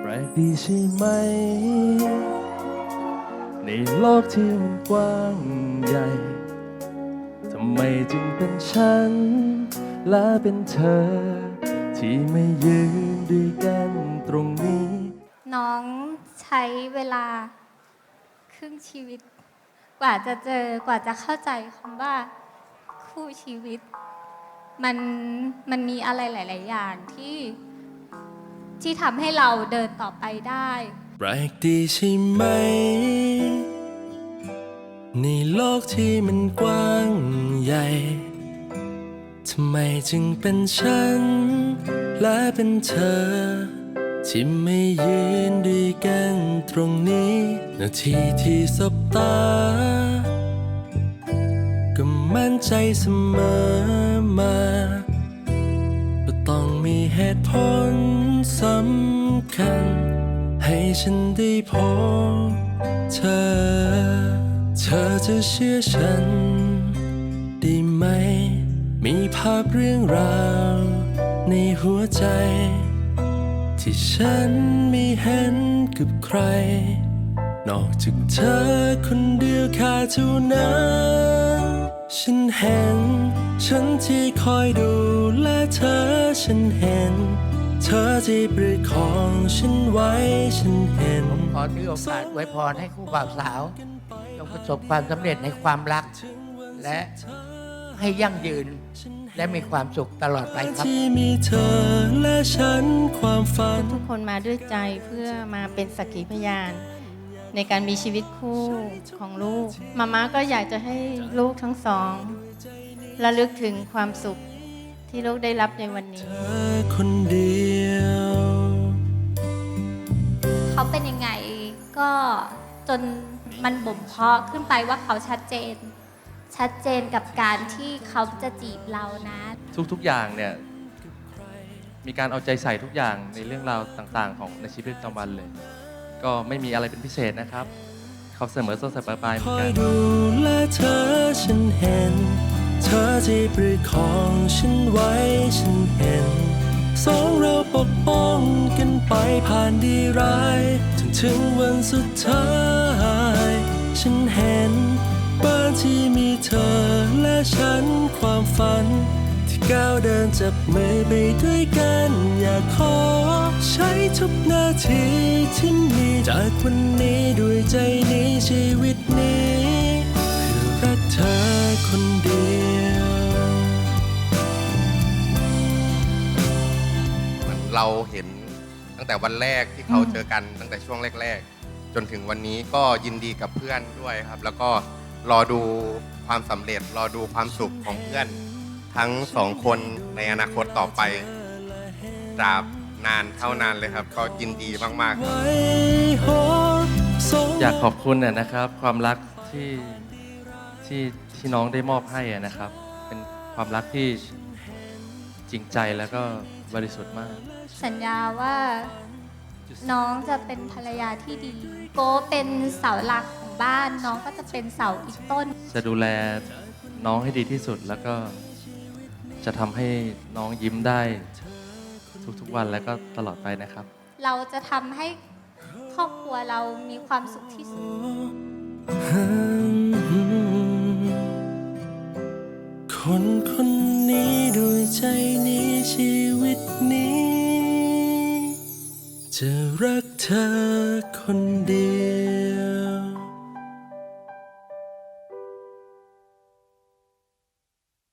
แปลกดีใช่ไหม ในโลกที่มันกว้างใหญ่ทำไมจึงเป็นฉัน และเป็นเธอ ที่ไม่ยืนด้วยกันตรงนี้ น้องใช้เวลาครึ่งชีวิต กว่าจะเจอกว่าจะเข้าใจคำว่าคู่ชีวิต มันมันมีอะไรหลาย ๆ อย่างที่ ที่ทำให้เราเดินต่อไปได้แปลกดีใช่ไหม ในโลกที่มันกว้างใหญ่ ทำไมจึงเป็นฉัน และเป็นเธอ ที่ไม่ยืนด้วยกันตรงนี้ นาทีที่สบตา ก็มั่นใจเสมอมา มีเหตุผลสำคัญ ให้ฉันได้พบเธอ เธอจะเชื่อฉันได้ไหม มีภาพเรื่องราว ในหัวใจ ที่ฉันไม่เห็นกับใคร นอกจากเธอคนเดียวแค่เท่านั้นฉันเห็น ฉันที่คอยดูแลเธอ ฉันเห็น เธอที่ประคองฉันไว้ฉันเห็น ผมขอถือโอกาสไว้พรให้คู่บ่าวสาวจงประสบความสำเร็จในความรัก และให้ยั่งยืนและมีความสุขตลอดไปครับ ที่มีเธอและฉันความฝัน ทุกคนมาด้วยใจเพื่อมาเป็นสักขีพยาน ในการมีชีวิตคู่ของลูกมาม่าก็อยากจะให้ลูกทั้งสองระลึกถึงความสุข ที่ลูกได้รับในวันนี้เธอคนเดียวเขาเป็นยังไงก็จนมันบ่มเพาะขึ้นไปว่าเขาชัดเจน ชัดเจนกับการที่เขาจะจีบเรานะ ทุกๆอย่างเนี่ย มีการเอาใจใส่ทุกอย่างในเรื่องราวต่างๆ ของในชีวิตประจำวันเลย ก็ไม่มีอะไรเป็นพิเศษนะครับ เขาเสมอต้นเสมอปลายเหคมือนอกัยน ดูแลเธอฉันเห็น เธอที่ประคองฉันไว้ฉันเห็น สองเราปกป้องกันไปผ่านดีร้ายจนถึงวันสุดท้าย ฉันเห็นบ้านที่มีเธอและฉันความฝัน ที่ก้าวเดินจับมือไปด้วยกัน อยากขอ ใช้ทุกนาทีที่มีจากวันนี้ด้วยใจนี้ชีวิต เราเห็นตั้งแต่วันแรกที่เขาเจอกันตั้งแต่ช่วงแรก ๆ จนถึงวันนี้ก็ยินดีกับเพื่อนด้วยครับ แล้วก็รอดูความสำเร็จ รอดูความสุขของเพื่อน ทั้งสองคนในอนาคตต่อไปตราบนานเท่านานเลยครับ ก็ยินดีมากๆครับ อยากขอบคุณน่ะนะครับ ความรักที่ที่ที่น้องได้มอบให้อะนะครับ เป็นความรักที่จริงใจแล้วก็ บริสุทธิ์มาก สัญญาว่าน้องจะเป็นภรรยาที่ดี โก้เป็นเสาหลักของบ้านน้องก็จะเป็นเสาอีกต้น จะดูแลน้องให้ดีที่สุดแล้วก็จะทำให้น้องยิ้มได้ทุกๆวันแล้วก็ตลอดไปนะครับ เราจะทำให้ครอบครัวเรามีความสุขที่สุด คนคนนี้ด้วยใจนี้ชีวิต นี้ จะรักเธอคนเดียว